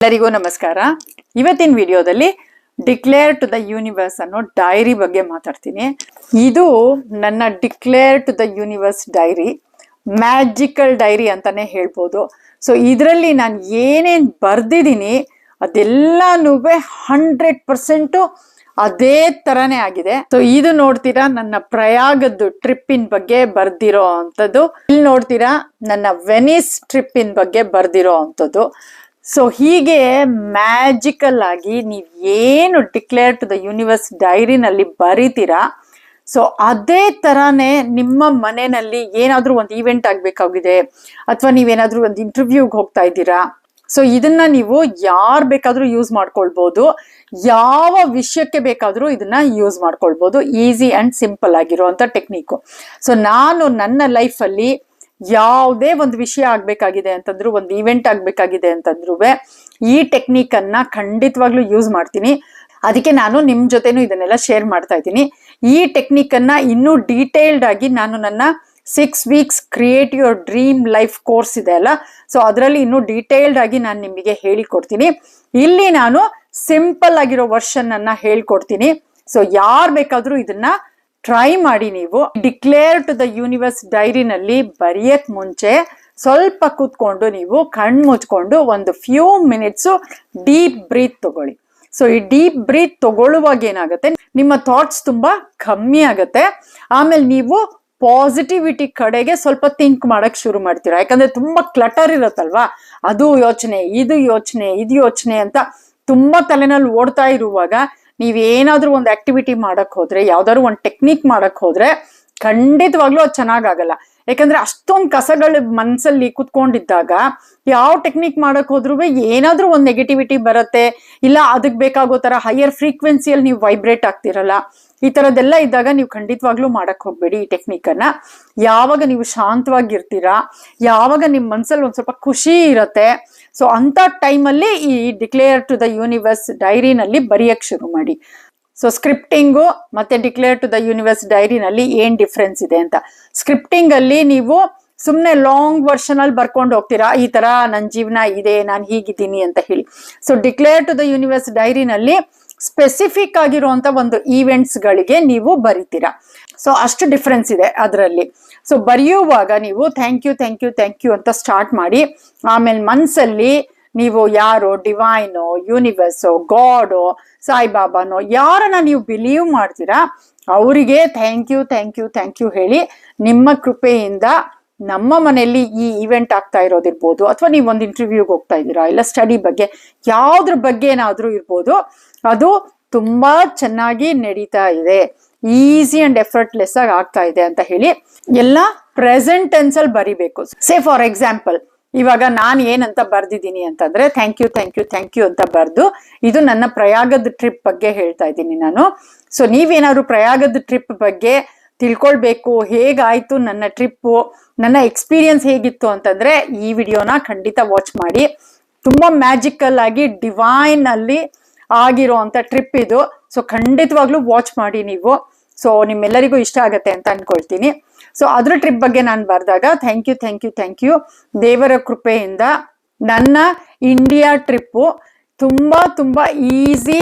ಎಲ್ಲರಿಗೂ ನಮಸ್ಕಾರ. ಇವತ್ತಿನ ವಿಡಿಯೋದಲ್ಲಿ ಡಿಕ್ಲೇರ್ ಟು ದ ಯೂನಿವರ್ಸ್ ಅನ್ನೋ ಡೈರಿ ಬಗ್ಗೆ ಮಾತಾಡ್ತೀನಿ. ಇದು ನನ್ನ declare to the universe diary, magical diary ಅಂತಾನೆ ಹೇಳ್ಬೋದು. ಸೊ ಇದರಲ್ಲಿ ನಾನು ಏನೇನು ಬರ್ದಿದ್ದೀನಿ ಅದೆಲ್ಲನೂ ಹಂಡ್ರೆಡ್ ಪರ್ಸೆಂಟು ಅದೇ ತರನೇ ಆಗಿದೆ. ಸೊ ಇದು ನೋಡ್ತೀರಾ ನನ್ನ ಪ್ರಯಾಗದ್ದು ಟ್ರಿಪ್ಪಿನ ಬಗ್ಗೆ ಬರ್ದಿರೋ ಅಂಥದ್ದು. ಇಲ್ಲಿ ನೋಡ್ತೀರಾ ನನ್ನ ವೆನಿಸ್ ಟ್ರಿಪ್ಪಿನ ಬಗ್ಗೆ ಬರ್ದಿರೋ ಅಂಥದ್ದು. ಸೊ ಹೀಗೆ ಮ್ಯಾಜಿಕಲ್ ಆಗಿ ನೀವು ಏನು ಡಿಕ್ಲೇರ್ ಟು ದ ಯೂನಿವರ್ಸ್ ಡೈರಿನಲ್ಲಿ ಬರೀತೀರಾ? ಸೊ ಅದೇ ಥರನೇ ನಿಮ್ಮ ಮನೆಯಲ್ಲಿ ಏನಾದರೂ ಒಂದು ಈವೆಂಟ್ ಆಗಬೇಕಾಗಿದೆ, ಅಥವಾ ನೀವೇನಾದರೂ ಒಂದು ಇಂಟರ್ವ್ಯೂಗೆ ಹೋಗ್ತಾ ಇದ್ದೀರಾ? ಸೊ ಇದನ್ನ ನೀವು ಯಾರು ಬೇಕಾದರೂ ಯೂಸ್ ಮಾಡ್ಕೊಳ್ಬೋದು, ಯಾವ ವಿಷಯಕ್ಕೆ ಬೇಕಾದರೂ ಇದನ್ನ ಯೂಸ್ ಮಾಡ್ಕೊಳ್ಬೋದು ಈಸಿ ಆ್ಯಂಡ್ ಸಿಂಪಲ್ ಆಗಿರುವಂಥ ಟೆಕ್ನಿಕ್ಕು ಸೊ ನಾನು ನನ್ನ ಲೈಫಲ್ಲಿ ಯಾವುದೇ ಒಂದು ವಿಷಯ ಆಗಬೇಕಾಗಿದೆ ಅಂತಂದ್ರು, ಒಂದು ಇವೆಂಟ್ ಆಗಬೇಕಾಗಿದೆ ಅಂತಂದ್ರೂ ಈ ಟೆಕ್ನಿಕನ್ನ ಖಂಡಿತವಾಗ್ಲೂ ಯೂಸ್ ಮಾಡ್ತೀನಿ. ಅದಕ್ಕೆ ನಾನು ನಿಮ್ಮ ಜೊತೆನೂ ಇದನ್ನೆಲ್ಲ ಶೇರ್ ಮಾಡ್ತಾ ಇದ್ದೀನಿ. ಈ ಟೆಕ್ನಿಕನ್ನು ಇನ್ನೂ ಡೀಟೇಲ್ಡ್ ಆಗಿ ನಾನು ನನ್ನ six weeks create your dream life course ಇದೆ ಅಲ್ಲ? ಸೊ ಅದರಲ್ಲಿ ಇನ್ನೂ ಡೀಟೇಲ್ಡ್ ಆಗಿ ನಾನು ನಿಮಗೆ ಹೇಳಿಕೊಡ್ತೀನಿ. ಇಲ್ಲಿ ನಾನು ಸಿಂಪಲ್ ಆಗಿರೋ ವರ್ಷನ್ ಅನ್ನ ಹೇಳ್ಕೊಡ್ತೀನಿ. ಸೊ ಯಾರು ಬೇಕಾದರೂ ಇದನ್ನ ಟ್ರೈ ಮಾಡಿ ನೀವು ಡಿಕ್ಲೇರ್ ಟು ದ ಯೂನಿವರ್ಸ್ ಡೈರಿನಲ್ಲಿ ಬರೆಯಕ್ ಮುಂಚೆ ಸ್ವಲ್ಪ ಕೂತ್ಕೊಂಡು ನೀವು ಕಣ್ಣು ಮುಚ್ಕೊಂಡು ಒಂದು ಫ್ಯೂ ಮಿನಿಟ್ಸು ಡೀಪ್ ಬ್ರೀತ್ ತಗೊಳ್ಳಿ. ಸೊ ಈ ಡೀಪ್ ಬ್ರೀತ್ ತಗೊಳ್ಳುವಾಗ ಏನಾಗುತ್ತೆ? ನಿಮ್ಮ ಥಾಟ್ಸ್ ತುಂಬಾ ಕಮ್ಮಿ ಆಗುತ್ತೆ. ಆಮೇಲೆ ನೀವು ಪಾಸಿಟಿವಿಟಿ ಕಡೆಗೆ ಸ್ವಲ್ಪ ಥಿಂಕ್ ಮಾಡಕ್ ಶುರು ಮಾಡ್ತೀರಾ. ಯಾಕಂದ್ರೆ ತುಂಬಾ ಕ್ಲಟರ್ ಇರುತ್ತಲ್ವಾ? ಅದು ಯೋಚನೆ, ಇದು ಯೋಚನೆ ಇದು ಯೋಚನೆ ಅಂತ ತುಂಬಾ ತಲೆನಲ್ಲಿ ಓಡ್ತಾ ಇರುವಾಗ ನೀವೇನಾದ್ರೂ ಒಂದು ಆಕ್ಟಿವಿಟಿ ಮಾಡಕ್ ಹೋದ್ರೆ, ಯಾವ್ದಾದ್ರು ಒಂದು ಟೆಕ್ನಿಕ್ ಮಾಡಕ್ ಹೋದ್ರೆ ಖಂಡಿತವಾಗ್ಲೂ ಅದು ಚೆನ್ನಾಗಾಗಲ್ಲ. ಯಾಕಂದ್ರೆ ಅಷ್ಟೊಂದು ಕಸಗಳು ಮನಸ್ಸಲ್ಲಿ ಕುತ್ಕೊಂಡಿದ್ದಾಗ ಯಾವ ಟೆಕ್ನಿಕ್ ಮಾಡಕ್ ಹೋದ್ರೂ ಏನಾದ್ರೂ ಒಂದು ನೆಗೆಟಿವಿಟಿ ಬರುತ್ತೆ, ಇಲ್ಲ ಅದಕ್ಕೆ ಬೇಕಾಗೋ ತರ ಹೈಯರ್ ಫ್ರೀಕ್ವೆನ್ಸಿಯಲ್ಲಿ ನೀವು ವೈಬ್ರೇಟ್ ಆಗ್ತಿರಲ್ಲ, ಈ ತರದೆಲ್ಲ ಇದ್ದಾಗ ನೀವು ಖಂಡಿತವಾಗ್ಲೂ ಮಾಡಕ್ ಹೋಗ್ಬೇಡಿ ಈ ಟೆಕ್ನಿಕ್ ಅನ್ನ. ಯಾವಾಗ ನೀವು ಶಾಂತವಾಗಿರ್ತೀರಾ, ಯಾವಾಗ ನಿಮ್ಮ ಮನ್ಸಲ್ಲಿ ಒಂದ್ ಸ್ವಲ್ಪ ಖುಷಿ ಇರತ್ತೆ ಸೊ ಅಂತ ಟೈಮಲ್ಲಿ ಈ ಡಿಕ್ಲೇರ್ ಟು ದ ಯೂನಿವರ್ಸ್ ಡೈರಿನಲ್ಲಿ ಬರೆಯಕ್ ಶುರು ಮಾಡಿ. ಸೊ ಸ್ಕ್ರಿಪ್ಟಿಂಗು ಮತ್ತೆ ಡಿಕ್ಲೇರ್ ಟು ದ ಯೂನಿವರ್ಸ್ ಡೈರಿನಲ್ಲಿ ಏನ್ ಡಿಫ್ರೆನ್ಸ್ ಇದೆ ಅಂತ. ಸ್ಕ್ರಿಪ್ಟಿಂಗ್ ಅಲ್ಲಿ ನೀವು ಸುಮ್ಮನೆ ಲಾಂಗ್ ವರ್ಷನಲ್ಲಿ ಬರ್ಕೊಂಡು ಹೋಗ್ತೀರಾ, ಈ ತರ ನನ್ನ ಜೀವನ ಇದೆ, ನಾನು ಹೀಗಿದ್ದೀನಿ ಅಂತ ಹೇಳಿ. So declare to the universe ಡೈರಿನಲ್ಲಿ specific ಆಗಿರುವಂಥ ಒಂದು ಈವೆಂಟ್ಸ್ ಗಳಿಗೆ ನೀವು ಬರಿತೀರಾ. ಸೊ ಅಷ್ಟು ಡಿಫ್ರೆನ್ಸ್ ಇದೆ ಅದರಲ್ಲಿ. ಸೊ ಬರೆಯುವಾಗ ನೀವು thank you thank you thank you ಅಂತ ಸ್ಟಾರ್ಟ್ ಮಾಡಿ, ಆಮೇಲೆ ಮನಸ್ಸಲ್ಲಿ ನೀವು ಯಾರೋ ಡಿವೈನೋ ಯೂನಿವರ್ಸೋ ಗಾಡೋ ಸಾಯಿಬಾಬಾನೋ ಯಾರನ್ನ ನೀವು ಬಿಲೀವ್ ಮಾಡ್ತೀರಾ, ಅವರಿಗೆ thank you thank you thank you ಹೇಳಿ ನಿಮ್ಮ ಕೃಪೆಯಿಂದ ನಮ್ಮ ಮನೆಯಲ್ಲಿ ಈ ಇವೆಂಟ್ ಆಗ್ತಾ ಇರೋದಿರ್ಬೋದು, ಅಥವಾ ನೀವು ಒಂದು ಇಂಟರ್ವ್ಯೂಗೆ ಹೋಗ್ತಾ ಇದ್ದೀರಾ, ಇಲ್ಲ ಸ್ಟಡಿ ಬಗ್ಗೆ ಯಾವುದ್ರ ಬಗ್ಗೆ ಏನಾದರೂ ಇರ್ಬೋದು, ಅದು ತುಂಬ ಚೆನ್ನಾಗಿ ನಡೀತಾ ಇದೆ. ಈಸಿ ಅಂಡ್ ಎಫರ್ಟ್ಲೆಸ್ ಆಗಿ ಆಗ್ತಾ ಇದೆ ಅಂತ ಹೇಳಿ ಎಲ್ಲ ಪ್ರೆಸೆಂಟ್ ಟೆನ್ಸ್ ಅಲ್ಲಿ ಬರಿಬೇಕು. ಸೇ ಫಾರ್ ಎಕ್ಸಾಂಪಲ್ ಇವಾಗ ನಾನು ಏನಂತ ಬರ್ದಿದ್ದೀನಿ ಅಂತಂದ್ರೆ thank you thank you thank you ಅಂತ ಬರ್ದು ಇದು ನನ್ನ ಪ್ರಯಾಗದ ಟ್ರಿಪ್ ಬಗ್ಗೆ ಹೇಳ್ತಾ ಇದ್ದೀನಿ ನಾನು. ಸೊ ನೀವೇನಾದ್ರು ಪ್ರಯಾಗದ ಟ್ರಿಪ್ ಬಗ್ಗೆ ತಿಳ್ಕೊಳ್ಬೇಕು, ಹೇಗಾಯ್ತು ನನ್ನ ಟ್ರಿಪ್ಪು ನನ್ನ ಎಕ್ಸ್ಪೀರಿಯನ್ಸ್ ಹೇಗಿತ್ತು ಅಂತಂದ್ರೆ ಈ ವಿಡಿಯೋನ ಖಂಡಿತ ವಾಚ್ ಮಾಡಿ. ತುಂಬಾ ಮ್ಯಾಜಿಕಲ್ ಆಗಿ ಡಿವೈನ್ ಅಲ್ಲಿ ಆಗಿರೋ ಅಂತ ಟ್ರಿಪ್ ಇದು. ಸೊ ಖಂಡಿತವಾಗ್ಲೂ ವಾಚ್ ಮಾಡಿ ನೀವು. ಸೊ ನಿಮ್ಮೆಲ್ಲರಿಗೂ ಇಷ್ಟ ಆಗತ್ತೆ ಅಂತ ಅನ್ಕೊಳ್ತೀನಿ. ಸೊ ಅದ್ರ ಟ್ರಿಪ್ ಬಗ್ಗೆ ನಾನು ಬರೆದಾಗ thank you thank you thank you ದೇವರ ಕೃಪೆಯಿಂದ ನನ್ನ ಇಂಡಿಯಾ ಟ್ರಿಪ್ಪು ತುಂಬ ತುಂಬ ಈಸಿ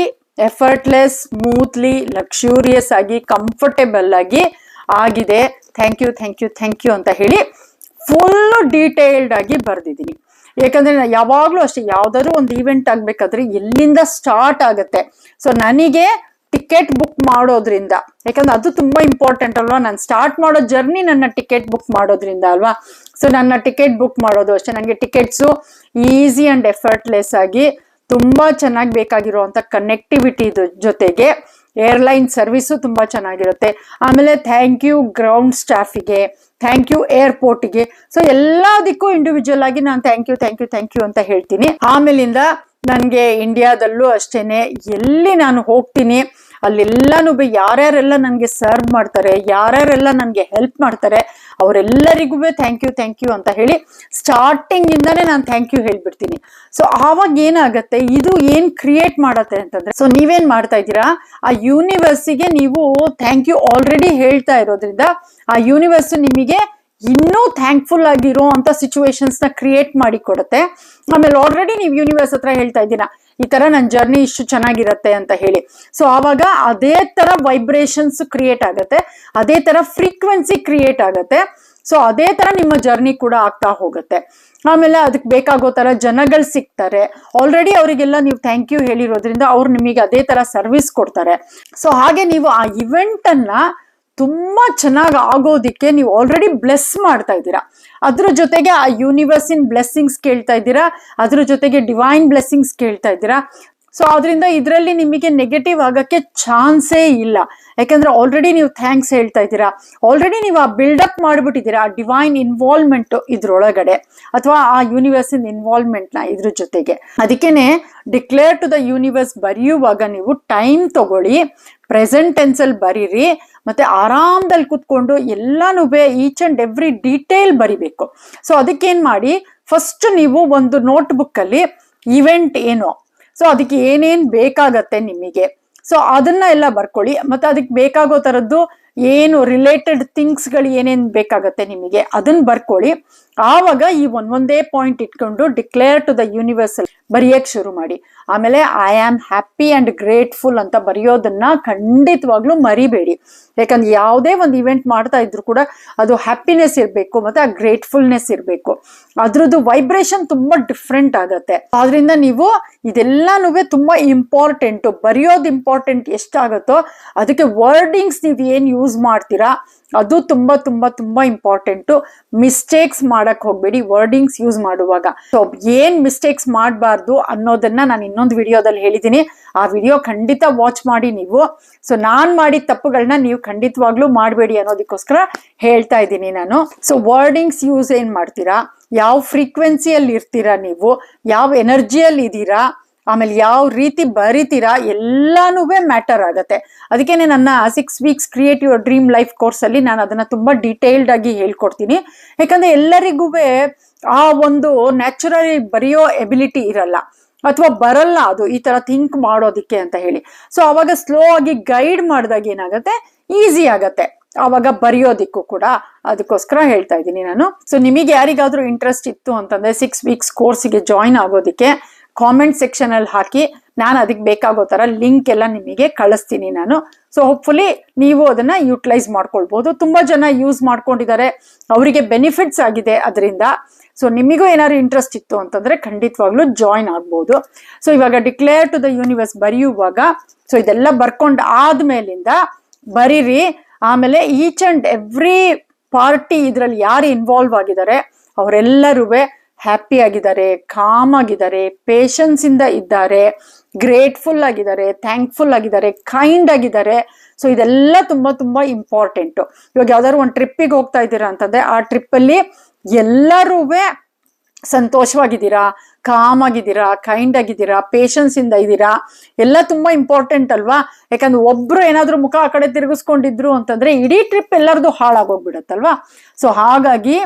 ಎಫರ್ಟ್ಲೆಸ್ ಸ್ಮೂತ್ಲಿ ಲಕ್ಷೂರಿಯಸ್ ಆಗಿ ಕಂಫರ್ಟೇಬಲ್ ಆಗಿ ಆಗಿದೆ. Thank you thank you thank you ಅಂತ ಹೇಳಿ ಫುಲ್ಲು ಡೀಟೇಲ್ಡ್ ಆಗಿ ಬರೆದಿದ್ದೀನಿ. ಯಾಕಂದ್ರೆ ಯಾವಾಗ್ಲೂ ಅಷ್ಟೇ, ಯಾವ್ದಾದ್ರು ಒಂದು ಈವೆಂಟ್ ಆಗ್ಬೇಕಾದ್ರೆ ಎಲ್ಲಿಂದ ಸ್ಟಾರ್ಟ್ ಆಗುತ್ತೆ. ಸೊ ನನಗೆ ಟಿಕೆಟ್ ಬುಕ್ ಮಾಡೋದ್ರಿಂದ, ಯಾಕಂದ್ರೆ ಅದು ತುಂಬಾ ಇಂಪಾರ್ಟೆಂಟ್ ಅಲ್ವಾ? ನಾನು ಸ್ಟಾರ್ಟ್ ಮಾಡೋ ಜರ್ನಿ ನನ್ನ ಟಿಕೆಟ್ ಬುಕ್ ಮಾಡೋದ್ರಿಂದ ಅಲ್ವಾ? ಸೊ ನನ್ನ ಟಿಕೆಟ್ ಬುಕ್ ಮಾಡೋದು ಅಷ್ಟೇ. ನನಗೆ ಟಿಕೆಟ್ಸು ಈಸಿ ಅಂಡ್ ಎಫರ್ಟ್ಲೆಸ್ ಆಗಿ ತುಂಬಾ ಚೆನ್ನಾಗಿ ಬೇಕಾಗಿರುವಂತ ಕನೆಕ್ಟಿವಿಟಿ ಜೊತೆಗೆ ಏರ್ಲೈನ್ ಸರ್ವಿಸು ತುಂಬಾ ಚೆನ್ನಾಗಿರುತ್ತೆ. ಆಮೇಲೆ ಥ್ಯಾಂಕ್ ಯು ಗ್ರೌಂಡ್ ಸ್ಟಾಫಿಗೆ ಥ್ಯಾಂಕ್ ಯು ಏರ್ಪೋರ್ಟ್ಗೆ ಸೊ ಎಲ್ಲದಕ್ಕೂ ಇಂಡಿವಿಜುವಲ್ ಆಗಿ ನಾನು thank you thank you thank you ಅಂತ ಹೇಳ್ತೀನಿ. ಆಮೇಲಿಂದ ನನಗೆ ಇಂಡಿಯಾದಲ್ಲೂ ಅಷ್ಟೇನೆ, ಎಲ್ಲಿ ನಾನು ಹೋಗ್ತೀನಿ ಅಲ್ಲೆಲ್ಲಾನು ಯಾರ್ಯಾರೆಲ್ಲ ನನಗೆ ಸರ್ವ್ ಮಾಡ್ತಾರೆ, ಯಾರ್ಯಾರೆಲ್ಲ ನನಗೆ ಹೆಲ್ಪ್ ಮಾಡ್ತಾರೆ, ಅವರೆಲ್ಲರಿಗೂ ಥ್ಯಾಂಕ್ ಯು ಥ್ಯಾಂಕ್ ಯು ಅಂತ ಹೇಳಿ ಸ್ಟಾರ್ಟಿಂಗ್ ಇಂದಾನೆ ನಾನು ಥ್ಯಾಂಕ್ ಯು ಹೇಳ್ಬಿಡ್ತೀನಿ. ಸೊ ಆವಾಗ ಏನಾಗತ್ತೆ, ಇದು ಏನ್ ಕ್ರಿಯೇಟ್ ಮಾಡತ್ತೆ ಅಂತಂದ್ರೆ ಸೊ ನೀವೇನ್ ಮಾಡ್ತಾ ಇದ್ದೀರಾ, ಆ ಯೂನಿವರ್ಸಿಗೆ ನೀವು ಥ್ಯಾಂಕ್ ಯು ಆಲ್ರೆಡಿ ಹೇಳ್ತಾ ಇರೋದ್ರಿಂದ, ಆ ಯೂನಿವರ್ಸ್ ನಿಮಗೆ ಇನ್ನೂ ಥ್ಯಾಂಕ್ಫುಲ್ ಆಗಿರೋ ಅಂತ ಸಿಚುವೇಶನ್ಸ್ನ ಕ್ರಿಯೇಟ್ ಮಾಡಿ ಕೊಡುತ್ತೆ. ಆಮೇಲೆ ಆಲ್ರೆಡಿ ನೀವು ಯೂನಿವರ್ಸ್ ಹತ್ರ ಹೇಳ್ತಾ ಇದ್ದೀರಾ ಈ ತರ ನನ್ನ ಜರ್ನಿ ಇಷ್ಟು ಚೆನ್ನಾಗಿರತ್ತೆ ಅಂತ ಹೇಳಿ. ಸೊ ಆವಾಗ ಅದೇ ತರ ವೈಬ್ರೇಷನ್ಸ್ ಕ್ರಿಯೇಟ್ ಆಗುತ್ತೆ, ಅದೇ ತರ ಫ್ರೀಕ್ವೆನ್ಸಿ ಕ್ರಿಯೇಟ್ ಆಗುತ್ತೆ ಸೊ ಅದೇ ತರ ನಿಮ್ಮ ಜರ್ನಿ ಕೂಡ ಆಗ್ತಾ ಹೋಗುತ್ತೆ. ಆಮೇಲೆ ಅದಕ್ಕೆ ಬೇಕಾಗೋ ತರ ಜನಗಳು ಸಿಗ್ತಾರೆ. ಆಲ್ರೆಡಿ ಅವರಿಗೆಲ್ಲ ನೀವು ಥ್ಯಾಂಕ್ ಯು ಹೇಳಿರೋದ್ರಿಂದ ಅವ್ರು ನಿಮಗೆ ಅದೇ ತರ ಸರ್ವಿಸ್ ಕೊಡ್ತಾರೆ. ಸೊ ಹಾಗೆ ನೀವು ಆ ಇವೆಂಟ್ ಅನ್ನ ತುಂಬಾ ಚೆನ್ನಾಗಿ ಆಗೋದಿಕ್ಕೆ ನೀವು ಆಲ್ರೆಡಿ ಬ್ಲೆಸ್ ಮಾಡ್ತಾ ಇದ್ದೀರಾ. ಅದ್ರ ಜೊತೆಗೆ ಆ ಯೂನಿವರ್ಸಿನ್ ಬ್ಲೆಸ್ಸಿಂಗ್ಸ್ ಕೇಳ್ತಾ ಇದ್ದೀರಾ, ಅದ್ರ ಜೊತೆಗೆ ಡಿವೈನ್ ಬ್ಲೆಸ್ಸಿಂಗ್ಸ್ ಕೇಳ್ತಾ ಇದ್ದೀರಾ. ಸೊ ಅದರಿಂದ ಇದರಲ್ಲಿ ನಿಮಗೆ ನೆಗೆಟಿವ್ ಆಗೋಕ್ಕೆ ಚಾನ್ಸೇ ಇಲ್ಲ. ಯಾಕೆಂದ್ರೆ ಆಲ್ರೆಡಿ ನೀವು ಥ್ಯಾಂಕ್ಸ್ ಹೇಳ್ತಾ ಇದ್ದೀರಾ. ಆಲ್ರೆಡಿ ನೀವು ಆ ಬಿಲ್ಡಪ್ ಮಾಡಿಬಿಟ್ಟಿದ್ದೀರಾ, ಆ ಡಿವೈನ್ ಇನ್ವಾಲ್ವ್ಮೆಂಟ್ ಇದ್ರೊಳಗಡೆ, ಅಥವಾ ಆ ಯೂನಿವರ್ಸಿನ ಇನ್ವಾಲ್ವ್ಮೆಂಟ್ನ ಇದ್ರ ಜೊತೆಗೆ. ಅದಕ್ಕೇನೆ ಡಿಕ್ಲೇರ್ ಟು ದ ಯೂನಿವರ್ಸ್ ಬರೆಯುವಾಗ ನೀವು ಟೈಮ್ ತಗೊಳ್ಳಿ ಪ್ರೆಸೆಂಟ್ ಟೆನ್ಸಲ್ಲಿ ಬರೀರಿ ಮತ್ತೆ ಆರಾಮದಲ್ಲಿ ಕೂತ್ಕೊಂಡು ಎಲ್ಲಾನು ಈಚ್ ಅಂಡ್ ಎವ್ರಿ ಡೀಟೇಲ್ ಬರಿಬೇಕು. ಸೊ ಅದಕ್ಕೇನ್ ಮಾಡಿ ಫಸ್ಟ್ ನೀವು ಒಂದು ನೋಟ್ ಅಲ್ಲಿ ಇವೆಂಟ್ ಏನು ಸೊ ಅದಕ್ಕೆ ಏನೇನ್ ಬೇಕಾಗತ್ತೆ ನಿಮಗೆ. ಸೊ ಅದನ್ನ ಎಲ್ಲ ಬರ್ಕೊಳ್ಳಿ, ಮತ್ತೆ ಅದಕ್ಕೆ ಬೇಕಾಗೋ ತರದ್ದು ಏನು ರಿಲೇಟೆಡ್ ಥಿಂಗ್ಸ್ಗಳು ಏನೇನ್ ಬೇಕಾಗತ್ತೆ ನಿಮಗೆ ಅದನ್ನ ಬರ್ಕೊಳ್ಳಿ. ಆವಾಗ ಈ ಒಂದೊಂದೇ ಪಾಯಿಂಟ್ ಇಟ್ಕೊಂಡು ಡಿಕ್ಲೇರ್ ಟು ದ ಯೂನಿವರ್ಸಲ್ ಬರೆಯಕ್ ಶುರು ಮಾಡಿ. ಆಮೇಲೆ I am happy and grateful ಅಂತ ಬರೆಯೋದನ್ನ ಖಂಡಿತವಾಗ್ಲೂ ಮರಿಬೇಡಿ. ಯಾಕಂದ್ರೆ ಯಾವುದೇ ಒಂದು ಇವೆಂಟ್ ಮಾಡ್ತಾ ಇದ್ರು ಕೂಡ ಅದು ಹ್ಯಾಪಿನೆಸ್ ಇರಬೇಕು ಮತ್ತೆ ಆ ಗ್ರೇಟ್ಫುಲ್ನೆಸ್ ಇರಬೇಕು. ಅದ್ರದ್ದು ವೈಬ್ರೇಷನ್ ತುಂಬಾ ಡಿಫ್ರೆಂಟ್ ಆಗತ್ತೆ. ಆದ್ರಿಂದ ನೀವು ಇದೆಲ್ಲಾನು ತುಂಬಾ ಇಂಪಾರ್ಟೆಂಟ್ ಬರೆಯೋದು ಇಂಪಾರ್ಟೆಂಟ್ ಎಷ್ಟಾಗುತ್ತೋ, ಅದಕ್ಕೆ ವರ್ಡಿಂಗ್ಸ್ ನೀವು ಏನು ಯೂಸ್ ಮಾಡ್ತೀರಾ ಅದು ತುಂಬಾ ತುಂಬಾ ತುಂಬಾ ಇಂಪಾರ್ಟೆಂಟು ಮಿಸ್ಟೇಕ್ಸ್ ಮಾಡಕ್ ಹೋಗಬೇಡಿ ವರ್ಡಿಂಗ್ಸ್ ಯೂಸ್ ಮಾಡುವಾಗ. ಸೊ ಏನ್ ಮಿಸ್ಟೇಕ್ಸ್ ಮಾಡಬಾರ್ದು ಅನ್ನೋದನ್ನ ನಾನು ಇನ್ನೊಂದು ವಿಡಿಯೋದಲ್ಲಿ ಹೇಳಿದ್ದೀನಿ. ಆ ವಿಡಿಯೋ ಖಂಡಿತ ವಾಚ್ ಮಾಡಿ ನೀವು. ಸೊ ನಾನ್ ಮಾಡಿದ ತಪ್ಪುಗಳನ್ನ ನೀವು ಖಂಡಿತವಾಗ್ಲೂ ಮಾಡಬೇಡಿ ಅನ್ನೋದಕ್ಕೋಸ್ಕರ ಹೇಳ್ತಾ ಇದ್ದೀನಿ ನಾನು. ಸೊ ವರ್ಡಿಂಗ್ಸ್ ಯೂಸ್ ಏನ್ ಮಾಡ್ತೀರಾ? ಯಾವ ಫ್ರೀಕ್ವೆನ್ಸಿಯಲ್ಲಿ ಇರ್ತೀರಾ ನೀವು? ಯಾವ ಎನರ್ಜಿಯಲ್ಲಿ ಇದ್ದೀರಾ? ಆಮೇಲೆ ಯಾವ ರೀತಿ ಬರಿತೀರಾ ಎಲ್ಲಾನು ಮ್ಯಾಟರ್ ಆಗುತ್ತೆ. ಅದಕ್ಕೇನೆ ನನ್ನ six weeks create your dream life ಕೋರ್ಸಲ್ಲಿ ನಾನು ಅದನ್ನ ತುಂಬಾ ಡೀಟೇಲ್ಡ್ ಆಗಿ ಹೇಳ್ಕೊಡ್ತೀನಿ. ಯಾಕಂದ್ರೆ ಎಲ್ಲರಿಗೂ ಆ ಒಂದು ನ್ಯಾಚುರಲಿ ಬರೆಯೋ ಎಬಿಲಿಟಿ ಇರಲ್ಲ. ಅಥವಾ ಬರಲ್ಲ ಅದು, ಈ ತರ ಥಿಂಕ್ ಮಾಡೋದಿಕ್ಕೆ ಅಂತ ಹೇಳಿ. ಸೊ ಅವಾಗ ಸ್ಲೋ ಆಗಿ ಗೈಡ್ ಮಾಡಿದಾಗ ಏನಾಗುತ್ತೆ? ಈಸಿ ಆಗತ್ತೆ. ಅವಾಗ ಬರೆಯೋದಿಕ್ಕೂ ಕೂಡ ಅದಕ್ಕೋಸ್ಕರ ಹೇಳ್ತಾ ಇದ್ದೀನಿ ನಾನು. ಸೊ ನಿಮಗೆ ಯಾರಿಗಾದರೂ ಇಂಟ್ರೆಸ್ಟ್ ಇತ್ತು ಅಂತಂದ್ರೆ ಸಿಕ್ಸ್ ವೀಕ್ಸ್ ಕೋರ್ಸಿಗೆ ಜಾಯ್ನ್ ಆಗೋದಿಕ್ಕೆ ಕಾಮೆಂಟ್ ಸೆಕ್ಷನ್ ಅಲ್ಲಿ ಹಾಕಿ. ನಾನು ಅದಕ್ಕೆ ಬೇಕಾಗೋ ತರ ಲಿಂಕ್ ಎಲ್ಲ ನಿಮಗೆ ಕಳಿಸ್ತೀನಿ ನಾನು. ಸೊ ಹೋಪ್ಫುಲಿ ನೀವು ಅದನ್ನ ಯೂಟಿಲೈಸ್ ಮಾಡ್ಕೊಳ್ಬಹುದು ತುಂಬಾ ಜನ ಯೂಸ್ ಮಾಡ್ಕೊಂಡಿದ್ದಾರೆ. ಅವರಿಗೆ ಬೆನಿಫಿಟ್ಸ್ ಆಗಿದೆ ಅದರಿಂದ. ಸೊ ನಿಮಗೂ ಏನಾದ್ರು ಇಂಟ್ರೆಸ್ಟ್ ಇತ್ತು ಅಂತಂದ್ರೆ ಖಂಡಿತವಾಗ್ಲೂ ಜಾಯಿನ್ ಆಗ್ಬೋದು. ಸೊ ಇವಾಗ ಡಿಕ್ಲೇರ್ ಟು ದ ಯೂನಿವರ್ಸ್ ಬರೆಯುವಾಗ ಸೊ ಇದೆಲ್ಲ ಬರ್ಕೊಂಡ್ ಆದ್ಮೇಲಿಂದ ಬರೀರಿ. ಆಮೇಲೆ ಈಚ್ ಅಂಡ್ ಎವ್ರಿ ಪಾರ್ಟಿ ಇದರಲ್ಲಿ ಯಾರು ಇನ್ವಾಲ್ವ್ ಆಗಿದ್ದಾರೆ ಅವರೆಲ್ಲರೂ ಹ್ಯಾಪಿ ಆಗಿದ್ದಾರೆ, ಕಾಮ್ ಆಗಿದ್ದಾರೆ ಪೇಷನ್ಸ್ ಇಂದ ಇದ್ದಾರೆ ಗ್ರೇಟ್ಫುಲ್ ಆಗಿದ್ದಾರೆ ಥ್ಯಾಂಕ್ಫುಲ್ ಆಗಿದ್ದಾರೆ ಕೈಂಡ್ ಆಗಿದ್ದಾರೆ. ಸೊ ಇದೆಲ್ಲ ತುಂಬಾ ತುಂಬಾ ಇಂಪಾರ್ಟೆಂಟು ಇವಾಗ ಯಾವ್ದಾದ್ರು ಒಂದು ಟ್ರಿಪ್ಪಿಗೆ ಹೋಗ್ತಾ ಇದ್ದೀರಾ ಅಂತಂದ್ರೆ, ಆ ಟ್ರಿಪ್ಪಲ್ಲಿ ಎಲ್ಲರೂ ಸಂತೋಷವಾಗಿದ್ದೀರಾ, ಕಾಮ್ ಆಗಿದ್ದೀರಾ ಕೈಂಡ್ ಆಗಿದ್ದೀರಾ ಪೇಷನ್ಸ್ ಇಂದ ಇದ್ದೀರಾ, ಎಲ್ಲ ತುಂಬಾ ಇಂಪಾರ್ಟೆಂಟ್ ಅಲ್ವಾ? ಯಾಕಂದ್ರೆ ಒಬ್ರು ಏನಾದ್ರೂ ಮುಖ ಆ ಕಡೆ ತಿರುಗಿಸ್ಕೊಂಡಿದ್ರು ಅಂತಂದ್ರೆ ಇಡೀ ಟ್ರಿಪ್ ಎಲ್ಲರದು ಹಾಳಾಗೋಗ್ಬಿಡತ್ತಲ್ವಾ ಸೊ ಹಾಗಾಗಿ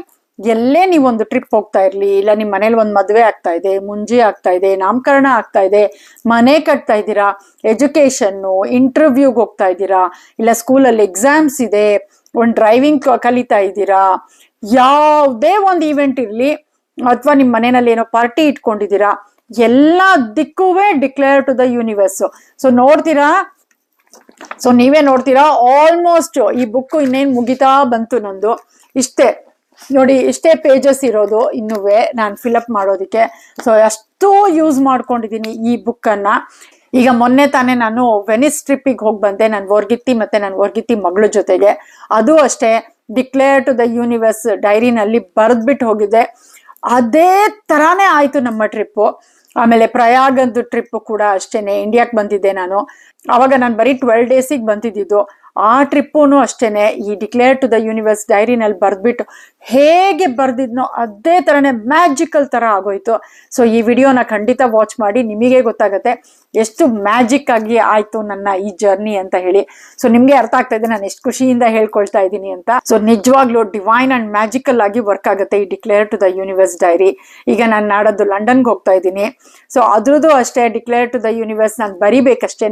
ಎಲ್ಲೇ ಒಂದು ಟ್ರಿಪ್ ಹೋಗ್ತಾ ಇರ್ಲಿ, ಇಲ್ಲ ನಿಮ್ಮ ಮನೇಲಿ ಒಂದು ಮದುವೆ ಆಗ್ತಾ ಇದೆ, ಮುಂಜಿ ಆಗ್ತಾ ಇದೆ, ನಾಮಕರಣ ಆಗ್ತಾ ಇದೆ, ಮನೆ ಕಟ್ತಾ ಇದ್ದೀರಾ, ಎಜುಕೇಷನ್ನು ಇಂಟರ್ವ್ಯೂಗೆ ಹೋಗ್ತಾ ಇದ್ದೀರಾ, ಇಲ್ಲ ಸ್ಕೂಲಲ್ಲಿ ಎಕ್ಸಾಮ್ಸ್ ಇದೆ, ಒಂದು ಡ್ರೈವಿಂಗ್ ಕಲಿತಾ ಇದ್ದೀರಾ, ಯಾವುದೇ ಒಂದು ಈವೆಂಟ್ ಇರಲಿ, ಅಥವಾ ನಿಮ್ಮ ಮನೆಯಲ್ಲಿ ಏನೋ ಪಾರ್ಟಿ ಇಟ್ಕೊಂಡಿದ್ದೀರಾ, ಎಲ್ಲ ದಿಕ್ಕುವೇ declare to the universe so ನೋಡ್ತೀರಾ? ಸೊ ನೀವೇ ನೋಡ್ತೀರಾ? ಆಲ್ಮೋಸ್ಟ್ ಈ ಬುಕ್ ಇನ್ನೇನು ಮುಗಿತಾ ಬಂತು ನಂದು. ಇಷ್ಟೇ. ನೋಡಿ ಇಷ್ಟೇ ಪೇಜಸ್ ಇರೋದು ಇನ್ನುವೆ ನಾನು ಫಿಲಪ್ ಮಾಡೋದಕ್ಕೆ. ಸೊ ಅಷ್ಟು ಯೂಸ್ ಮಾಡ್ಕೊಂಡಿದ್ದೀನಿ ಈ ಬುಕ್ಕನ್ನ ಈಗ ಮೊನ್ನೆ ತಾನೇ ನಾನು ವೆನಿಸ್ ಟ್ರಿಪ್ಪಿಗೆ ಹೋಗಿ ಬಂದೆ, ನಾನು ವರ್ಗಿತ್ತಿ ಮತ್ತೆ ನಾನು ವರ್ಗಿತ್ತಿ ಮಗಳ ಜೊತೆಗೆ. ಅದು ಅಷ್ಟೇ ಡಿಕ್ಲೇರ್ ಟು ದ ಯೂನಿವರ್ಸ್ ಡೈರಿನಲ್ಲಿ ಬರೆದ್ಬಿಟ್ಟು ಹೋಗಿದ್ದೆ ಅದೇ ತರಾನೇ ಆಯ್ತು ನಮ್ಮ ಟ್ರಿಪ್ಪು ಆಮೇಲೆ ಪ್ರಯಾಗಂದು ಟ್ರಿಪ್ಪು ಕೂಡ ಅಷ್ಟೇನೆ ಇಂಡಿಯಾಕ್ ಬಂದಿದ್ದೆ ನಾನು. ಅವಾಗ ನಾನು ಬರೀ ಟ್ವೆಲ್ ಡೇಸಿಗೆ ಬಂದಿದ್ದು. ಆ ಟ್ರಿಪ್ಪೂ ಅಷ್ಟೇ ಈ ಡಿಕ್ಲೇರ್ ಟು ದ ಯೂನಿವರ್ಸ್ ಡೈರಿನಲ್ಲಿ ಬರೆದ್ಬಿಟ್ಟು ಹೇಗೆ ಬರ್ದಿದ್ನೋ ಅದೇ ಥರನೇ ಮ್ಯಾಜಿಕಲ್ ಥರ ಆಗೋಯ್ತು. ಸೊ ಈ ವಿಡಿಯೋನ ಖಂಡಿತ ವಾಚ್ ಮಾಡಿ ನಿಮಗೆ ಗೊತ್ತಾಗುತ್ತೆ ಎಷ್ಟು ಮ್ಯಾಜಿಕ್ ಆಗಿ ಆಯಿತು ನನ್ನ ಈ ಜರ್ನಿ ಅಂತ ಹೇಳಿ. ಸೊ ನಿಮಗೆ ಅರ್ಥ ಆಗ್ತಾ ಇದೆ, ನಾನು ಎಷ್ಟು ಖುಷಿಯಿಂದ ಹೇಳ್ಕೊಳ್ತಾ ಇದ್ದೀನಿ ಅಂತ. ಸೊ ನಿಜವಾಗ್ಲೂ ಡಿವೈನ್ ಆ್ಯಂಡ್ ಮ್ಯಾಜಿಕಲ್ ಆಗಿ ವರ್ಕ್ ಆಗುತ್ತೆ ಈ declare to the universe diary ಈಗ ನಾನು ನಾಡೋದು ಲಂಡನ್ಗೆ ಹೋಗ್ತಾ ಇದ್ದೀನಿ. ಸೊ ಅದ್ರದ್ದು ಅಷ್ಟೇ ಡಿಕ್ಲೇರ್ ಟು ದ ಯೂನಿವರ್ಸ್ ನಾನು ಬರಿಬೇಕಷ್ಟೇ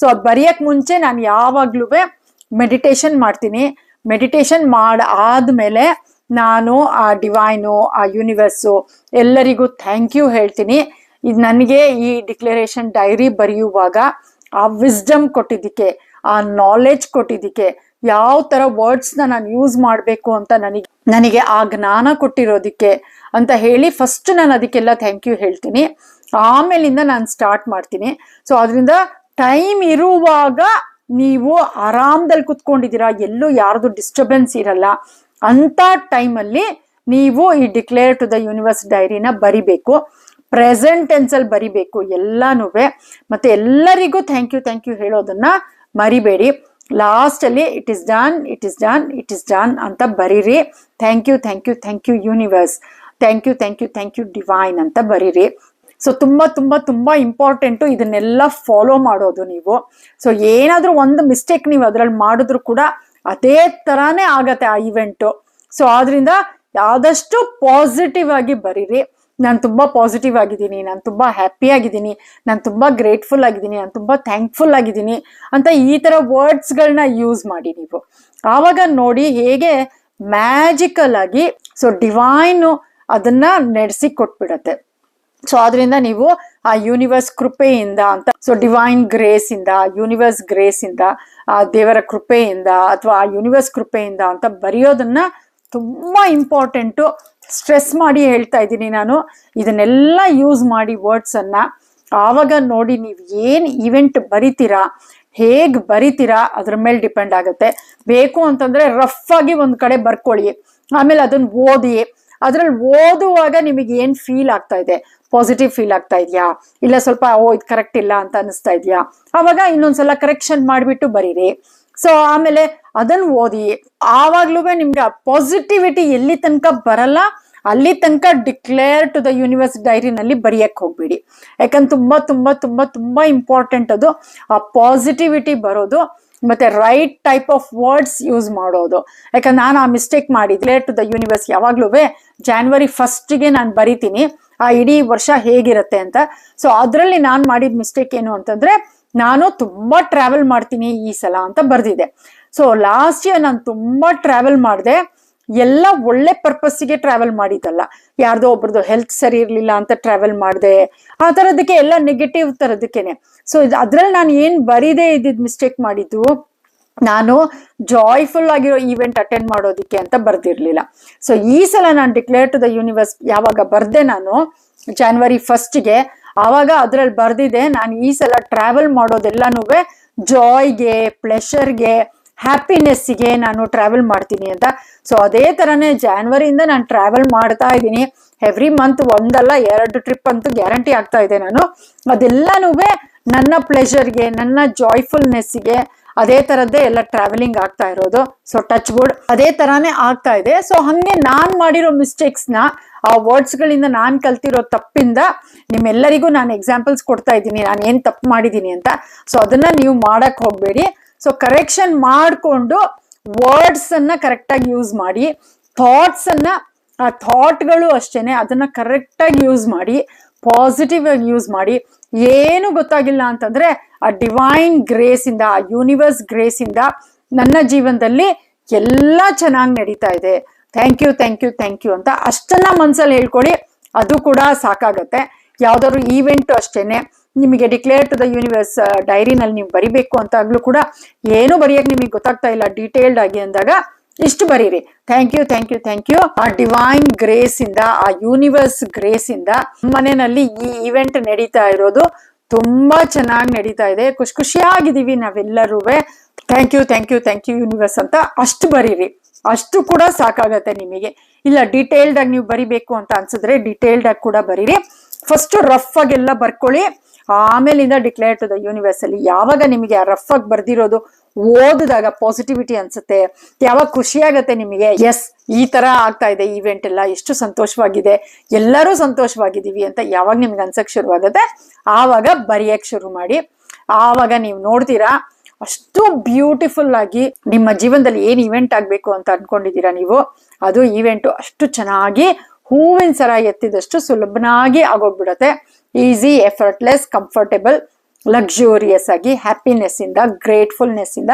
ಸೊ ಅದು ಬರೆಯೋಕ್ಕೆ ಮುಂಚೆ ನಾನು ಯಾವಾಗ್ಲೂ ಮೆಡಿಟೇಷನ್ ಮಾಡ್ತೀನಿ. ಮೆಡಿಟೇಷನ್ ಮಾಡ, ಆದ್ಮೇಲೆ ನಾನು ಆ ಡಿವೈನು ಆ ಯೂನಿವರ್ಸು ಎಲ್ಲರಿಗೂ ಥ್ಯಾಂಕ್ ಯು ಹೇಳ್ತೀನಿ. ಇದು ನನಗೆ ಈ ಡಿಕ್ಲರೇಷನ್ ಡೈರಿ ಬರೆಯುವಾಗ ಆ ವಿಸ್ಡಮ್ ಕೊಟ್ಟಿದ್ದಕ್ಕೆ, ಆ ನಾಲೆಜ್ ಕೊಟ್ಟಿದ್ದಕ್ಕೆ, ಯಾವ ಥರ ವರ್ಡ್ಸ್ನ ನಾನು ಯೂಸ್ ಮಾಡಬೇಕು ಅಂತ ನನಗೆ ನನಗೆ ಆ ಜ್ಞಾನ ಕೊಟ್ಟಿರೋದಕ್ಕೆ ಅಂತ ಹೇಳಿ ಫಸ್ಟ್ ನಾನು ಅದಕ್ಕೆಲ್ಲ ಥ್ಯಾಂಕ್ ಯು ಹೇಳ್ತೀನಿ. ಆಮೇಲಿಂದ ನಾನು ಸ್ಟಾರ್ಟ್ ಮಾಡ್ತೀನಿ. ಸೊ ಅದರಿಂದ ಟೈಮ್ ಇರುವಾಗ ನೀವು ಆರಾಮದಲ್ಲಿ ಕುತ್ಕೊಂಡಿದ್ದೀರಾ, ಎಲ್ಲೂ ಯಾರ್ದು ಡಿಸ್ಟರ್ಬೆನ್ಸ್ ಇರಲ್ಲ, ಅಂತ ಟೈಮಲ್ಲಿ ನೀವು ಈ ಡಿಕ್ಲೇರ್ ಟು ದ ಯೂನಿವರ್ಸ್ ಡೈರಿನ ಬರಿಬೇಕು. ಪ್ರೆಸೆಂಟ್ ಟೆನ್ಸಲ್ಲಿ ಬರಿಬೇಕು ಎಲ್ಲಾನು. ಮತ್ತೆ ಎಲ್ಲರಿಗೂ ಥ್ಯಾಂಕ್ ಯು ಥ್ಯಾಂಕ್ ಯು ಹೇಳೋದನ್ನ ಮರಿಬೇಡಿ. ಲಾಸ್ಟಲ್ಲಿ it is done it is done it is done ಅಂತ ಬರೀರಿ. Thank you thank you thank you universe thank you thank you thank you divine ಅಂತ ಬರೀರಿ. ಸೊ ತುಂಬ ತುಂಬ ತುಂಬ ಇಂಪಾರ್ಟೆಂಟು ಇದನ್ನೆಲ್ಲ ಫಾಲೋ ಮಾಡೋದು ನೀವು. ಸೊ ಏನಾದರೂ ಒಂದು ಮಿಸ್ಟೇಕ್ ನೀವು ಅದರಲ್ಲಿ ಮಾಡಿದ್ರು ಕೂಡ ಅದೇ ಥರನೇ ಆಗತ್ತೆ ಆ ಇವೆಂಟು ಸೊ ಆದ್ರಿಂದ ಆದಷ್ಟು ಪಾಸಿಟಿವ್ ಆಗಿ ಬರೀರಿ. ನಾನು ತುಂಬ ಪಾಸಿಟಿವ್ ಆಗಿದ್ದೀನಿ, ನಾನು ತುಂಬ ಹ್ಯಾಪಿ ಆಗಿದ್ದೀನಿ, ನಾನು ತುಂಬ ಗ್ರೇಟ್ಫುಲ್ ಆಗಿದ್ದೀನಿ, ನಾನು ತುಂಬ ಥ್ಯಾಂಕ್ಫುಲ್ ಆಗಿದ್ದೀನಿ ಅಂತ ಈ ಥರ ವರ್ಡ್ಸ್ಗಳನ್ನ ಯೂಸ್ ಮಾಡಿ ನೀವು. ಆವಾಗ ನೋಡಿ ಹೇಗೆ ಮ್ಯಾಜಿಕಲ್ ಆಗಿ ಸೊ ಡಿವೈನು ಅದನ್ನು ನಡೆಸಿ ಕೊಟ್ಬಿಡತ್ತೆ. ಸೊ ಅದರಿಂದ ನೀವು ಆ ಯೂನಿವರ್ಸ್ ಕೃಪೆಯಿಂದ ಅಂತ ಸೊ ಡಿವೈನ್ ಗ್ರೇಸ್ ಇಂದ ಯೂನಿವರ್ಸ್ ಗ್ರೇಸ್ ಇಂದ, ಆ ದೇವರ ಕೃಪೆಯಿಂದ ಅಥವಾ ಆ ಯೂನಿವರ್ಸ್ ಕೃಪೆಯಿಂದ ಅಂತ ಬರೆಯೋದನ್ನ ತುಂಬಾ ಇಂಪಾರ್ಟೆಂಟು ಸ್ಟ್ರೆಸ್ ಮಾಡಿ ಹೇಳ್ತಾ ಇದ್ದೀನಿ ನಾನು. ಇದನ್ನೆಲ್ಲ ಯೂಸ್ ಮಾಡಿ ವರ್ಡ್ಸ್ ಅನ್ನ ಆವಾಗ ನೋಡಿ ನೀವು ಏನು ಇವೆಂಟ್ ಬರಿತೀರಾ, ಹೇಗೆ ಬರಿತೀರಾ ಅದ್ರ ಮೇಲೆ ಡಿಪೆಂಡ್ ಆಗುತ್ತೆ. ಬೇಕು ಅಂತಂದ್ರೆ ರಫ್ ಆಗಿ ಒಂದು ಕಡೆ ಬರ್ಕೊಳ್ಳಿ, ಆಮೇಲೆ ಅದನ್ನ ಓದಿ ಅದ್ರಲ್ಲಿ ಓದುವಾಗ ನಿಮಗೆ ಏನು ಫೀಲ್ ಆಗ್ತಾ ಇದೆ? ಪಾಸಿಟಿವ್ ಫೀಲ್ ಆಗ್ತಾ ಇದೆಯಾ? ಇಲ್ಲ ಸ್ವಲ್ಪ, ಓ, ಇದು ಕರೆಕ್ಟ್ ಇಲ್ಲ ಅಂತ ಅನಿಸ್ತಾ ಇದೆಯಾ? ಅವಾಗ ಇನ್ನೊಂದ್ಸಲ ಕರೆಕ್ಷನ್ ಮಾಡಿಬಿಟ್ಟು ಬರೀರಿ. ಸೊ ಆಮೇಲೆ ಅದನ್ನ ಓದಿ, ಆವಾಗ್ಲೂ ನಿಮ್ಗೆ ಪಾಸಿಟಿವಿಟಿ ಎಲ್ಲಿ ತನಕ ಬರಲ್ಲ, ಅಲ್ಲಿ ತನಕ ಡಿಕ್ಲೇರ್ ಟು ದ ಯೂನಿವರ್ಸ್ ಡೈರಿನಲ್ಲಿ ಬರೆಯಕ್ಕೆ ಹೋಗ್ಬೇಡಿ. ಯಾಕಂದ್ರೆ ತುಂಬಾ ತುಂಬಾ ತುಂಬಾ ತುಂಬಾ ಇಂಪಾರ್ಟೆಂಟ್ ಅದು. ಆ ಪಾಸಿಟಿವಿಟಿ ಬರೋದು ಮತ್ತೆ right type of words use ಮಾಡೋದು. ಯಾಕಂದ್ರೆ ನಾನು ಆ ಮಿಸ್ಟೇಕ್ ಮಾಡಿ ಡಿಕ್ಲೇರ್ ಟು ದ ಯೂನಿವರ್ಸ್ ಯಾವಾಗ್ಲೂ ಜಾನ್ವರಿ ಫಸ್ಟ್ಗೆ ನಾನು ಬರಿತೀನಿ. ಆ ಇಡೀ ವರ್ಷ ಹೇಗಿರುತ್ತೆ ಅಂತ. ಸೊ ಅದರಲ್ಲಿ ನಾನು ಮಾಡಿದ ಮಿಸ್ಟೇಕ್ ಏನು ಅಂತಂದ್ರೆ, ನಾನು ತುಂಬಾ ಟ್ರಾವೆಲ್ ಮಾಡ್ತೀನಿ ಈ ಸಲ ಅಂತ ಬರ್ದಿದೆ ಸೊ ಲಾಸ್ಟ್ ಇಯರ್ ನಾನು ತುಂಬಾ ಟ್ರಾವೆಲ್ ಮಾಡಿದೆ. ಎಲ್ಲ ಒಳ್ಳೆ ಪರ್ಪಸ್ಸಿಗೆ ಟ್ರಾವೆಲ್ ಮಾಡಿದ್ದಲ್ಲ. ಯಾರ್ದೋ ಒಬ್ರದ್ದು ಹೆಲ್ತ್ ಸರಿ ಇರ್ಲಿಲ್ಲ ಅಂತ ಟ್ರಾವೆಲ್ ಮಾಡಿದೆ, ಆ ಥರದಕ್ಕೆ ಎಲ್ಲ ನೆಗೆಟಿವ್ ಥರದಕ್ಕೇನೆ ಸೊ ಅದ್ರಲ್ಲಿ ನಾನು ಏನು ಬರೀದೇ ಇದ್ದಿದ್ದು ಮಿಸ್ಟೇಕ್ ಮಾಡಿದ್ದು, ನಾನು ಜಾಯ್ಫುಲ್ ಆಗಿರೋ ಈವೆಂಟ್ ಅಟೆಂಡ್ ಮಾಡೋದಕ್ಕೆ ಅಂತ ಬರ್ದಿರ್ಲಿಲ್ಲ. ಸೊ ಈ ಸಲ ನಾನು ಡಿಕ್ಲೇರ್ ಟು ದ ಯೂನಿವರ್ಸ್ ಯಾವಾಗ ಬರ್ದೆ ನಾನು ಜಾನ್ವರಿ ಫಸ್ಟ್ಗೆ ಆವಾಗ ಅದ್ರಲ್ಲಿ ಬರ್ದಿದೆ, ನಾನು ಈ ಸಲ ಟ್ರಾವೆಲ್ ಮಾಡೋದೆಲ್ಲನೂ ಜಾಯ್ಗೆ ಪ್ಲೆಷರ್ಗೆ ಹ್ಯಾಪಿನೆಸ್ಸಿಗೆ ನಾನು ಟ್ರಾವೆಲ್ ಮಾಡ್ತೀನಿ ಅಂತ. ಸೊ ಅದೇ ಥರನೇ ಜಾನ್ವರಿಯಿಂದ ನಾನು ಟ್ರಾವೆಲ್ ಮಾಡ್ತಾ ಇದ್ದೀನಿ. ಎವ್ರಿ ಮಂತ್ ಒಂದಲ್ಲ ಎರಡು ಟ್ರಿಪ್ ಅಂತೂ ಗ್ಯಾರಂಟಿ ಆಗ್ತಾ ಇದೆ ನಾನು. ಅದೆಲ್ಲನೂ ನನ್ನ ಪ್ಲೆಷರ್ಗೆ ನನ್ನ ಜಾಯ್ಫುಲ್ನೆಸ್ಸಿಗೆ ಅದೇ ಥರದ್ದೇ ಎಲ್ಲ ಟ್ರಾವೆಲಿಂಗ್ ಆಗ್ತಾ ಇರೋದು. ಸೊ ಟಚ್ ಬೋರ್ಡ್ ಅದೇ ಥರನೇ ಆಗ್ತಾ ಇದೆ. ಸೊ ಹಾಗೆ ನಾನು ಮಾಡಿರೋ ಮಿಸ್ಟೇಕ್ಸ್ನ ಆ ವರ್ಡ್ಸ್ಗಳಿಂದ ನಾನು ಕಲ್ತಿರೋ ತಪ್ಪಿಂದ ನಿಮ್ಮೆಲ್ಲರಿಗೂ ನಾನು ಎಕ್ಸಾಂಪಲ್ಸ್ ಕೊಡ್ತಾ ಇದ್ದೀನಿ. ನಾನು ಏನು ತಪ್ಪು ಮಾಡಿದ್ದೀನಿ ಅಂತ. ಸೊ ಅದನ್ನು ನೀವು ಮಾಡೋಕ್ಕೆ ಹೋಗಬೇಡಿ. ಸೊ ಕರೆಕ್ಷನ್ ಮಾಡಿಕೊಂಡು ವರ್ಡ್ಸ್ ಅನ್ನ ಕರೆಕ್ಟಾಗಿ ಯೂಸ್ ಮಾಡಿ ಥಾಟ್ಸ್ ಅನ್ನ, ಆ ಥಾಟ್ಗಳು ಅಷ್ಟೇನೆ, ಅದನ್ನ ಕರೆಕ್ಟಾಗಿ ಯೂಸ್ ಮಾಡಿ ಪಾಸಿಟಿವ್ ಆಗಿ ಯೂಸ್ ಮಾಡಿ, ಏನು ಗೊತ್ತಾಗಿಲ್ಲ ಅಂತಂದ್ರೆ ಆ ಡಿವೈನ್ ಗ್ರೇಸ್ ಇಂದ, ಆ ಯೂನಿವರ್ಸ್ ಗ್ರೇಸ್ ಇಂದ ನನ್ನ ಜೀವನದಲ್ಲಿ ಎಲ್ಲ ಚೆನ್ನಾಗಿ ನಡೀತಾ ಇದೆ. Thank you thank you thank you ಅಂತ ಅಷ್ಟನ್ನ ಮನ್ಸಲ್ಲಿ ಹೇಳ್ಕೊಳ್ಳಿ ಅದು ಕೂಡ ಸಾಕಾಗತ್ತೆ. ಯಾವ್ದಾದ್ರು ಈವೆಂಟ್ ಅಷ್ಟೇನೆ ನಿಮಗೆ ಡಿಕ್ಲೇರ್ ಟು ದ ಯೂನಿವರ್ಸ್ ಡೈರಿನಲ್ಲಿ ನೀವು ಬರಿಬೇಕು ಅಂತಾಗ್ಲೂ ಕೂಡ ಏನು ಬರೆಯಕ್ಕೆ ನಿಮಗೆ ಗೊತ್ತಾಗ್ತಾ ಇಲ್ಲ ಡೀಟೇಲ್ಡ್ ಆಗಿ ಅಂದಾಗ ಇಷ್ಟು ಬರೀರಿ. Thank you thank you thank you ಆ ಡಿವೈನ್ ಗ್ರೇಸ್ ಇಂದ, ಆ ಯೂನಿವರ್ಸ್ ಗ್ರೇಸ್ ಇಂದ ಮನೆಯಲ್ಲಿ ಈ ಇವೆಂಟ್ ನಡೀತಾ ಇರೋದು ತುಂಬಾ ಚೆನ್ನಾಗಿ ನಡೀತಾ ಇದೆ. ಖುಷಿ ಖುಷಿಯಾಗಿದ್ದೀವಿ ನಾವೆಲ್ಲರೂ thank you thank you thank you universe ಅಂತ ಅಷ್ಟು ಬರೀರಿ. ಅಷ್ಟು ಕೂಡ ಸಾಕಾಗತ್ತೆ ನಿಮಗೆ. ಇಲ್ಲ ಡೀಟೇಲ್ಡ್ ಆಗಿ ನೀವು ಬರಿಬೇಕು ಅಂತ ಅನ್ಸಿದ್ರೆ ಡೀಟೇಲ್ಡ್ ಆಗಿ ಕೂಡ ಬರೀರಿ. ಫಸ್ಟ್ ರಫ್ ಆಗೆಲ್ಲ ಬರ್ಕೊಳ್ಳಿ. ಆಮೇಲಿಂದ ಡಿಕ್ಲೇರ್ ಟು ದ ಯೂನಿವರ್ಸ್ ಅಲ್ಲಿ ಯಾವಾಗ ನಿಮಗೆ ರಫ್ ಆಗಿ ಬರ್ದಿರೋದು ಓದಿದಾಗ ಪಾಸಿಟಿವಿಟಿ ಅನ್ಸುತ್ತೆ, ಯಾವಾಗ ಖುಷಿ ಆಗತ್ತೆ ನಿಮಗೆ ಎಸ್ ಈ ತರ ಆಗ್ತಾ ಇದೆ ಈವೆಂಟ್ ಎಲ್ಲ ಎಷ್ಟು ಸಂತೋಷವಾಗಿದೆ, ಎಲ್ಲರೂ ಸಂತೋಷವಾಗಿದ್ದೀವಿ ಅಂತ ಯಾವಾಗ ನಿಮ್ಗೆ ಅನ್ಸಕ್ ಶುರುವಾಗುತ್ತೆ, ಆವಾಗ ಬರೆಯಕ್ ಶುರು ಮಾಡಿ, ಆವಾಗ ನೀವು ನೋಡ್ತೀರಾ, ಅಷ್ಟು ಬ್ಯೂಟಿಫುಲ್ ಆಗಿ ನಿಮ್ಮ ಜೀವನದಲ್ಲಿ ಏನ್ ಇವೆಂಟ್ ಆಗ್ಬೇಕು ಅಂತ ಅನ್ಕೊಂಡಿದ್ದೀರಾ ನೀವು, ಅದು ಇವೆಂಟು ಅಷ್ಟು ಚೆನ್ನಾಗಿ ಹೂವಿನ ಸರ ಎತ್ತಿದಷ್ಟು ಸುಲಭನಾಗಿ ಆಗೋಗ್ಬಿಡತ್ತೆ. ಈಸಿ ಎಫರ್ಟ್ಲೆಸ್ ಕಂಫರ್ಟೇಬಲ್ ಲಕ್ಸುರಿಯಸ್ ಆಗಿ ಹ್ಯಾಪಿನೆಸ್ ಇಂದ ಗ್ರೇಟ್ಫುಲ್ನೆಸ್ ಇಂದ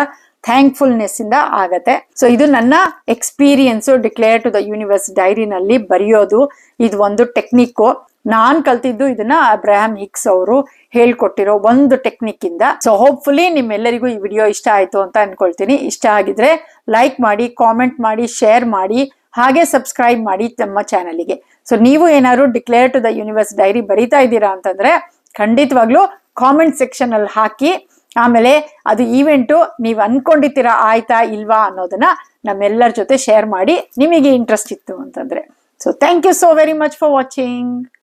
ಥ್ಯಾಂಕ್ಫುಲ್ನೆಸ್ ಇಂದ ಆಗತ್ತೆ. ಸೊ ಇದು ನನ್ನ experience declare to the universe ಡೈರಿನಲ್ಲಿ ಬರೆಯೋದು. ಇದು ಒಂದು ಟೆಕ್ನಿಕ್ಕು ನಾನ್ ಕಲ್ತಿದ್ದು ಇದನ್ನ ಅಬ್ರಾಹಮ್ ಹಿಕ್ಸ್ ಅವರು ಹೇಳ್ಕೊಟ್ಟಿರೋ ಒಂದು ಟೆಕ್ನಿಕ್ ಇಂದ. ಸೊ ಹೋಪ್ಫುಲಿ ನಿಮ್ಮೆಲ್ಲರಿಗೂ ಈ ವಿಡಿಯೋ ಇಷ್ಟ ಆಯ್ತು ಅಂತ ಅನ್ಕೊಳ್ತೀನಿ. ಇಷ್ಟ ಆಗಿದ್ರೆ ಲೈಕ್ ಮಾಡಿ ಕಾಮೆಂಟ್ ಮಾಡಿ ಶೇರ್ ಮಾಡಿ, ಹಾಗೆ ಸಬ್ಸ್ಕ್ರೈಬ್ ಮಾಡಿ ನಮ್ಮ ಚಾನಲಿಗೆ ಸೊ ನೀವು ಏನಾದ್ರು declare to the universe diary ಬರೀತಾ ಇದ್ದೀರಾ ಅಂತಂದ್ರೆ, ಖಂಡಿತವಾಗ್ಲೂ ಕಾಮೆಂಟ್ ಸೆಕ್ಷನ್ ಅಲ್ಲಿ ಹಾಕಿ, ಆಮೇಲೆ ಅದು ಈವೆಂಟು ನೀವು ಅನ್ಕೊಂಡಿದ್ದೀರಾ ಆಯ್ತಾ ಇಲ್ವಾ ಅನ್ನೋದನ್ನ ನಮ್ಮೆಲ್ಲರ ಜೊತೆ ಶೇರ್ ಮಾಡಿ ನಿಮಗೆ ಇಂಟ್ರೆಸ್ಟ್ ಇತ್ತು ಅಂತಂದ್ರೆ. So thank you so very much for watching